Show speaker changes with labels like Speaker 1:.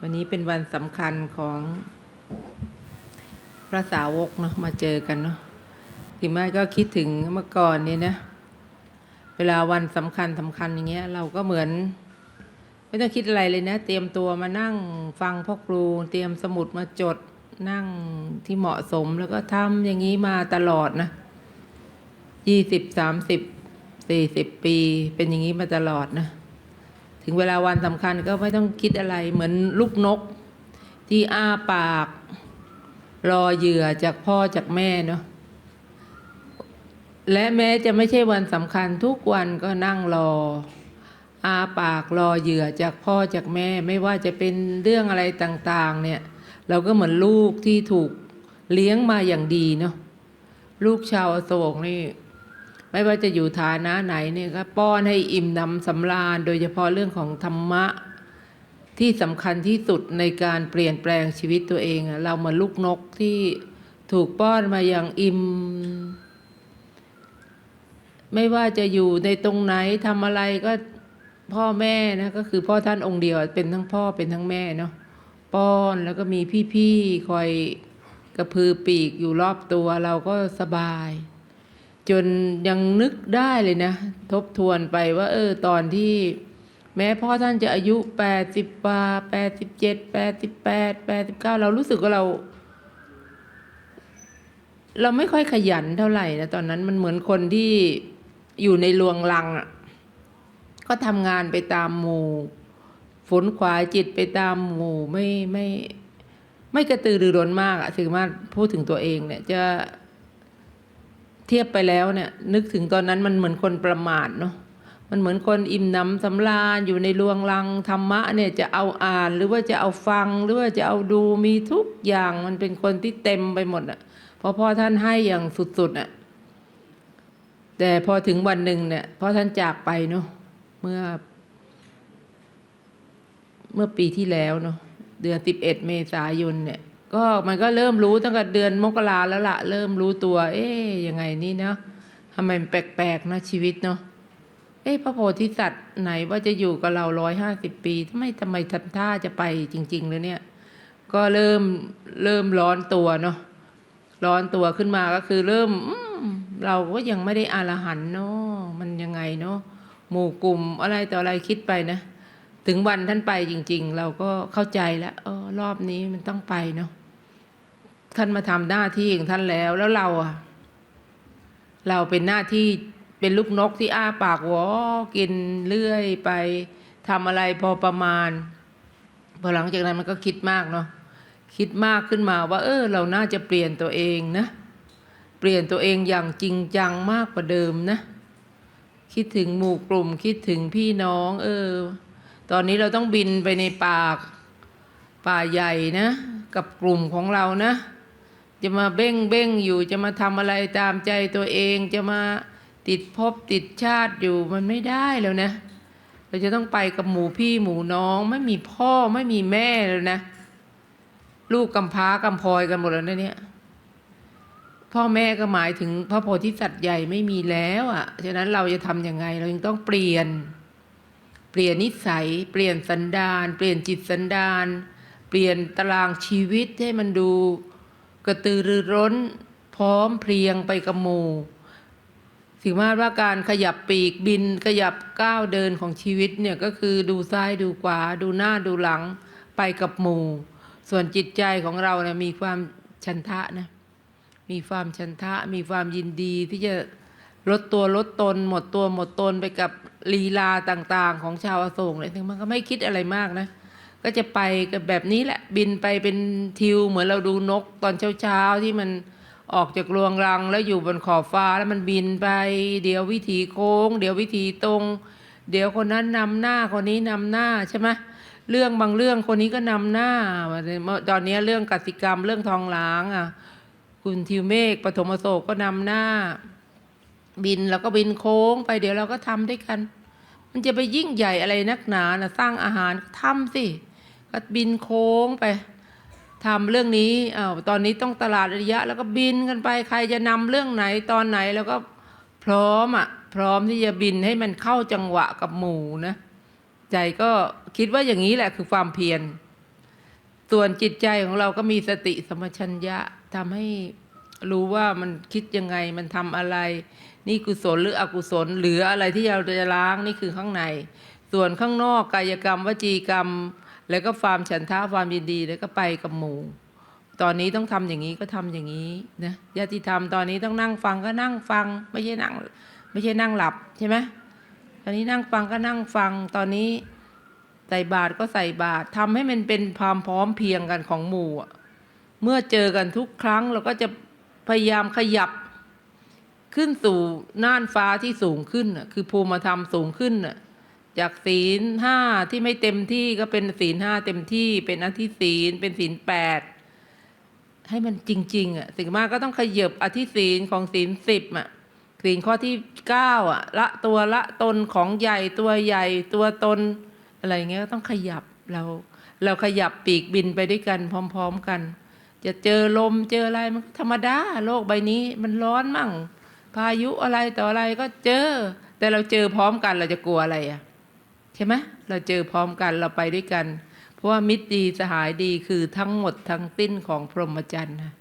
Speaker 1: วันนี้เป็นวันสำคัญของพระสาวกเนาะมาเจอกันเนาะที่ม่ก็คิดถึงเมื่อก่อนเนี่ยนะ เวลาวันสำคัญสำคัญอย่างเงี้ย เราก็เหมือน ไม่ต้องคิดอะไรเลยนะ เตรียมตัวมานั่งฟังพ่อครู เตรียมสมุดมาจดนั่งที่เหมาะสมแล้วก็ทำอย่างนี้มาตลอดนะยี่สิบสามสิบสี่สิบปีเป็นอย่างนี้มาตลอดนะ ถึงเวลาวันสำคัญก็ไม่ต้องคิดอะไรเหมือนลูกนก ที่อ้าปาก รอเหยื่อจากพ่อจากแม่เนาะและแม้จะไม่ใช่วันสำคัญทุกวันก็นั่งรอ อาปากรอเหยื่อจากพ่อจากแม่ ไม่ว่าจะเป็นเรื่องอะไรต่างๆ เนี่ย เราก็เหมือนลูกที่ถูกเลี้ยงมาอย่างดีเนาะลูกชาวโศกนี่ ไม่ว่าจะอยู่ฐานะไหนเนี่ยก็ป้อนให้อิ่มนำสำราญ โดยเฉพาะเรื่องของธรรมะ ที่สำคัญที่สุดในการเปลี่ยนแปลงชีวิตตัวเองเราเหมือนลูกนกที่ถูกป้อนมาอย่างอิ่มไม่ว่าจะอยู่ในตรงไหนทำอะไรก็พ่อแม่นะก็คือพ่อท่านองค์เดียวเป็นทั้งพ่อเป็นทั้งแม่เนาะป้อนแล้วก็มีพี่ๆคอยกระพือปีกอยู่รอบตัวเราก็สบาย จนยังนึกได้เลยนะ ทบทวนไปว่า เออ ตอนที่ แม้พ่อท่านจะอายุแปดสิบปาแปดสิบเจ็ดแปดสิบแปดแปดสิบเก้าเรารู้สึกว่าเรา เราไม่ค่อยขยันเท่าไหร่นะตอนนั้นมันเหมือนคนที่อยู่ในลวงลังอะก็ทำงานไปตามหมู่ฝนขวายจิตไปตามหมู่ไม่ไม่ ไม่กระตือรือร้นมากอะถึงมาพูดถึงตัวเองเนี่ยจะ เทียบไปแล้วเนี่ยนึกถึงตอนนั้นมันเหมือนคนประมาทเนาะมันเหมือนคนอิ่มหนำสำราญอยู่ในลวงลังธรรมะเนี่ยจะเอาอ่านหรือว่าจะเอาฟังหรือว่าจะเอาดูมีทุกอย่างมันเป็นคนที่เต็มไปหมดอะเพราะพ่อท่านให้อย่างสุดๆอะแต่พอถึงวันหนึ่งเนี่ยพ่อท่านจากไปเนาะเมื่อ เมื่อปีที่แล้วเนาะเดือนสิบเอ็ดเมษายนเนี่ย ก็มันก็เริ่มรู้ตั้งแต่เดือนมกราแล้วละเริ่มรู้ตัว เอ๊ยยังไงนี่เนาะทำไมมันแปลกๆนะชีวิตเนาะเอ๊ะพระโพธิสัตว์ไหนว่าจะอยู่กับเราร้อยห้าสิบปีทำไมทำไมทันท่าจะไปจริง ๆ เลยเนี่ย ก็เริ่มเริ่มร้อนตัวเนาะร้อนตัวขึ้นมาก็คือเริ่มอืมเราก็ยังไม่ได้อารหันเนาะมันยังไงเนาะหมู่กลุ่มอะไรต่ออะไรคิดไปนะ ถึงวันท่านไปจริง ๆ เราก็เข้าใจแล้วออรอบนี้มันต้องไปเนาะ ท่านมาทำหน้าที่ของท่านแล้ว แล้วเราอะเราเป็นหน้าที่เป็นลูกนกที่อ้าปากวอกินเรื่อยไปทำอะไรพอประมาณ พอหลังจากนั้นมันก็คิดมากเนาะคิดมากขึ้นมาว่า เออ เราน่าจะเปลี่ยนตัวเองนะ เปลี่ยนตัวเองอย่างจริงจังมากกว่าเดิมนะ คิดถึงหมู่กลุ่ม คิดถึงพี่น้อง เออ ตอนนี้เราต้องบินไปในป่าป่าใหญ่นะ กับกลุ่มของเรานะ จะมาเบ้งเบ้งอยู่จะมาทำอะไรตามใจตัวเองจะมาติดภพติดชาติอยู่มันไม่ได้แล้วนะ เราจะต้องไปกับหมู่พี่หมู่น้อง ไม่มีพ่อไม่มีแม่แล้วนะ ลูกกำพร้ากำพลอยกันหมดแล้วนะเนี่ยพ่อแม่ก็หมายถึงพระโพธิสัตว์ใหญ่ไม่มีแล้วอะ่ะ ฉะนั้นเราจะทำยังไง เรายังต้องเปลี่ยน เปลี่ยนนิสัย เปลี่ยนสันดาน เปลี่ยนจิตสันดาน เปลี่ยนตารางชีวิตให้มันดู กระตือรือร้น พร้อมเพรียงไปกับหมู่ถึงแม้ว่าการขยับปีกบินขยับก้าวเดินของชีวิตเนี่ยก็คือดูซ้ายดูขวา ดูหน้าดูหลังไปกับหมู่ ส่วนจิตใจของเราเนี่ยมีความชันทะนะมีความชันทะมีความยินดีที่จะลดตัวลดตน หมดตัวหมดตนไปกับลีลาต่าง ๆ ของชาวอโศกเลยถึงมันก็ไม่คิดอะไรมากนะ ก็จะไปกับแบบนี้แหละบินไปเป็นทิว เหมือนเราดูนกตอนเช้าๆที่มันออกจากรวงรังแล้วอยู่บนขอบฟ้าแล้วมันบินไป เดี๋ยววิถีโค้ง เดี๋ยววิถีตรง เดี๋ยวคนนั้นนำหน้าคนนี้นำหน้าใช่ไหมเรื่องบางเรื่องคนนี้ก็นำหน้า ตอนนี้เรื่องกสิกรรมเรื่องทองหลางอะคุณทิวเมฆปฐมโศกก็นำหน้า บินแล้วก็บินโค้งไปเดี๋ยวเราก็ทำด้วยกัน มันจะไปยิ่งใหญ่อะไรนักหนานะสร้างอาหารทำสิ ก็บินโค้งไปทำเรื่องนี้อ้าวตอนนี้ต้องตลาดระยะ แล้วก็บินกันไปใครจะนำเรื่องไหนตอนไหนแล้วก็พร้อมอะพร้อมที่จะบินให้มันเข้าจังหวะกับหมู่นะใจก็คิดว่าอย่างนี้แหละคือความเพียรส่วนจิตใจของเราก็มีสติสมชัญญะทำให้รู้ว่ามันคิดยังไงมันทำอะไร นี่กุศลหรืออกุศลหรืออะไรที่เราจะล้างนี่คือข้างใน ส่วนข้างนอกกายกรรมวจีกรรม แล้วก็ความฉันทะความยินดีแล้วก็ไปกับหมู่ตอนนี้ต้องทำอย่างนี้ก็ทำอย่างนี้นะญาติธรรมตอนนี้ต้องนั่งฟังก็นั่งฟัง ไม่ใช่นั่ง ไม่ใช่นั่งหลับใช่ไหมตอนนี้นั่งฟังก็นั่งฟังตอนนี้ใส่บาตรก็ใส่บาตรทำให้มันเป็นความพร้อมเพียงกันของหมู่เมื่อเจอกันทุกครั้งเราก็จะพยายามขยับ ขึ้นสู่น่านฟ้าที่สูงขึ้นน่ะคือภูมิธรรมสูงขึ้นน่ะ จากศีลห้าที่ไม่เต็มที่ก็เป็นศีลห้าเต็มที่ เป็นอธิศีลเป็นศีลแปดให้มันจริง ๆอะสิ่งมากก็ต้องขยับอธิศีลของศีลสิบอะศีลข้อที่เก้าอะละตัวละตนของใหญ่ตัวใหญ่ตัวตน อะไรเงี้ยก็ต้องขยับเรา เราขยับปีกบินไปด้วยกันพร้อม ๆกัน จะเจอลมเจออะไรมันธรรมดาโลกใบนี้มันร้อนมั่ง พายุอะไรต่ออะไรก็เจอ แต่เราเจอพร้อมกันเราจะกลัวอะไรอะ ใช่ไหมเราเจอพร้อมกันเราไปด้วยกัน เพราะว่ามิตรดีสหายดีคือทั้งหมดทั้งติ้นของพรหมจรรย์นะ